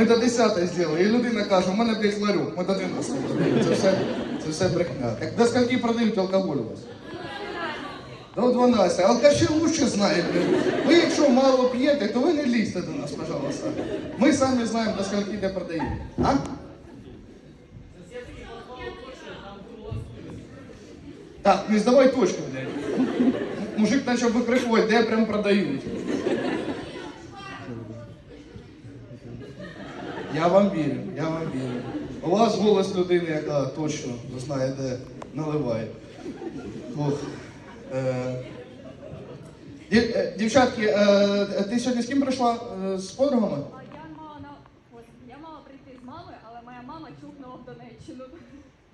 Ми до 10 зробили. І людина каже, у мене блядь, ларьок, ми до 12 продаємо. Це все, це все брехня. Так до скільки продають алкоголь у вас? До 12. Алкаші лучше знають. Ви якщо мало п'єте, то ви не лізьте до нас, пожалуйста. Ми самі знаємо, до скільки де продають. А? Так, не здавай точку, блядь. Мужик почав викрикувати, де прям продають. Я вам вірю, я вам вірю. У вас голос людини, яка точно знає, де наливає. Ох. Е, е, Дівчатки, е, ти сьогодні з ким прийшла? Е, З подругами? А я мала на ось, я мала прийти з мамою, але моя мама чухнула в Донеччину.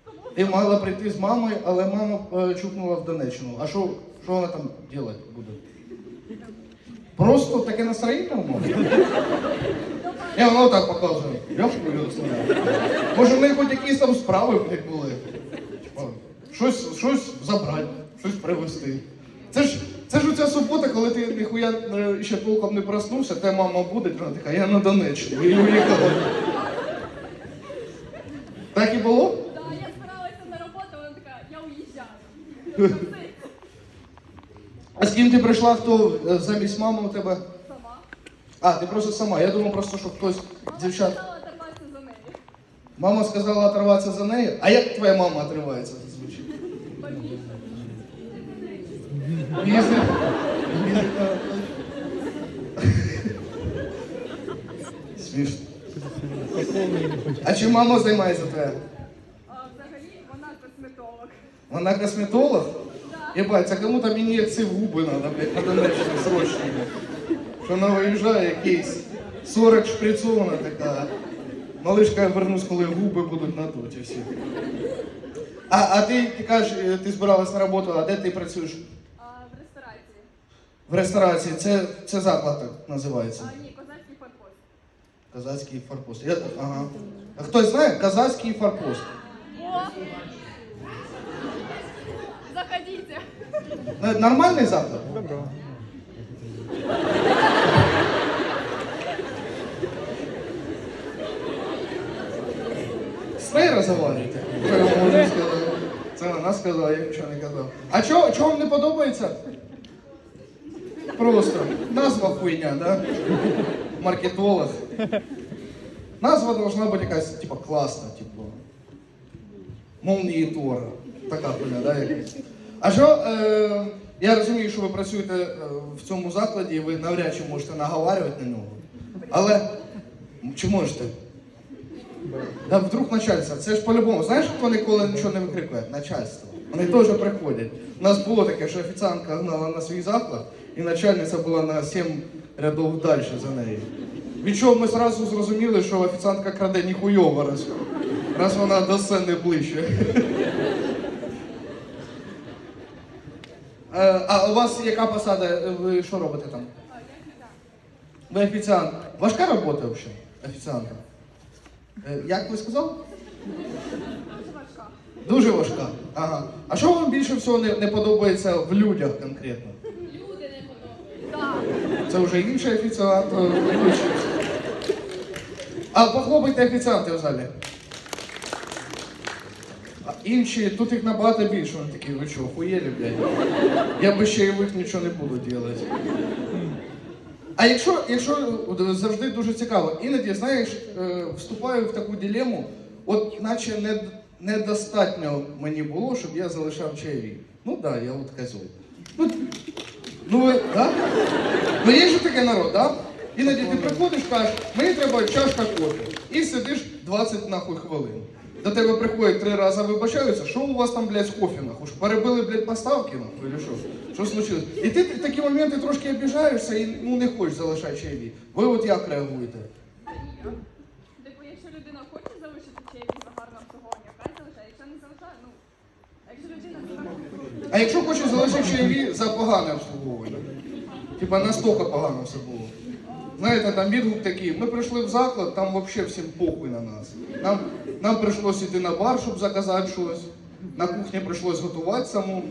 Тому Ти мала прийти з мамою, але мама е, чухнула в Донеччину. А що, що вона там робити буде? Просто таке настроєння у мами? Я вона отак показує. Я вкурю Може, в неї хоч якісь там справи блядь, були. Щось, щось забрати, щось привезти. Це ж, це ж оця субота, коли ти ніхуя е, ще толком не проснувся, те мама буде, вона така, я на Донеччину. І уїхала. Так і було? да, я збиралася на роботу, вона така, я уїжджаю. А з ким ти прийшла, хто е, замість мами у тебе? А, ти просто сама. Я думав просто, що хтось дівчат. сказала оторватися за нею. Мама сказала оторватися за нею. А як твоя мама отривається зазвичай? Смішно. А чим мама займається твоя? Взагалі вона косметолог. Вона косметолог? Да. Єбать, а кому там ін'єкції в губи треба, блядь, на Донеччині срочно. Що вона виїжджає, якийсь 40 шприцована така. Малишка, я вернусь, коли губи будуть надуті всі. А, а ти, ти кажеш, е, ти збиралась на роботу, а де ти працюєш? А в ресторації. В ресторації. Це, це заклад так називається. А ні, козацький фарпост. Казацький форпост. Я, ага. А хтось знає? Казацький форпост. О! Заходите. Е, Нормальний заклад? З сказати? Це вона сказала, я нічого не казав. А чого чого вам не подобається? Просто назва хуйня, да? Маркетолог. Назва должна бути якась, типа, класна, типу. Молнії Тора. Така хуйня, да? якась? А що, е, я розумію, що ви працюєте е, в цьому закладі, і ви навряд чи можете наговарювати на нього. Але чи можете? Да вдруг начальство. Це ж по-любому. Знаєш, хто ніколи нічого не викрикує? Начальство. Вони теж приходять. У нас було таке, що офіціантка гнала на свій заклад, і начальниця була на 7 рядов далі за нею. Від чого ми зразу зрозуміли, що офіціантка краде ніхуйово раз, раз вона до сцени ближче. Е, А у вас яка посада? Е, Ви що робите там? Ви офіціант. Важка робота взагалі, офіціанта? Е, Як ви сказали? Дуже важка. Дуже важка. Ага. А що вам більше всього не, не подобається в людях конкретно? Люди не подобаються. Так. Це вже інший офіціант. е. А похлопайте офіціанти в залі. А інші, тут їх набагато більше, вони такі, ви що, охуєлі, блядь? Я би ще і їх нічого не буду робити. А якщо, якщо завжди дуже цікаво, іноді, знаєш, е, вступаю в таку дилему, от наче не, недостатньо мені було, щоб я залишав чаєві. Ну так, да, я от козел. Ну, ну да? Ну є ж таке народ, да? Іноді ти приходиш, кажеш, мені треба чашка кофе. І сидиш 20 нахуй хвилин. До тебе приходять три рази вибачаються, що у вас там, блядь, з кофе, нахуй? Перебили, блядь, поставки, нахуй, или що? Що случилось? І ти в такі моменти трошки обіжаєшся і ну, не хочеш залишати чайові. Ви от як реагуєте? Типу, якщо людина хоче залишити чайові за гарне обслуговування, хай залишає. Якщо не залишає, ну. А якщо людина себе А якщо хоче залишити чайові за погане обслуговування? Типа настільки погано все було. Знаєте, там відгук такий, ми прийшли в заклад, там взагалі всім похуй на нас. Нам, нам прийшлося йти на бар, щоб заказати щось. На кухні прийшлось готувати самому.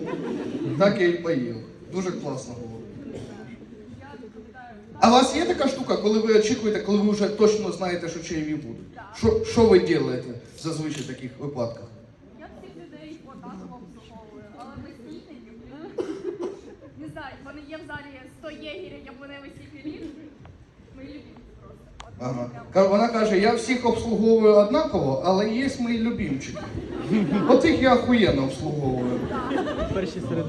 Так я і поїв. Дуже класно було. А у вас є така штука, коли ви очікуєте, коли ви вже точно знаєте, що чаєві будуть? Що, що ви робите зазвичай в таких випадках? Я всіх людей однаково обслуговую, але весільників, не знаю, вони є в залі 100 єгерів, я вони весільні. От Ага. Вона каже, я всіх обслуговую однаково, але є мої любимчики. От їх я охуєнно обслуговую. Перші серед.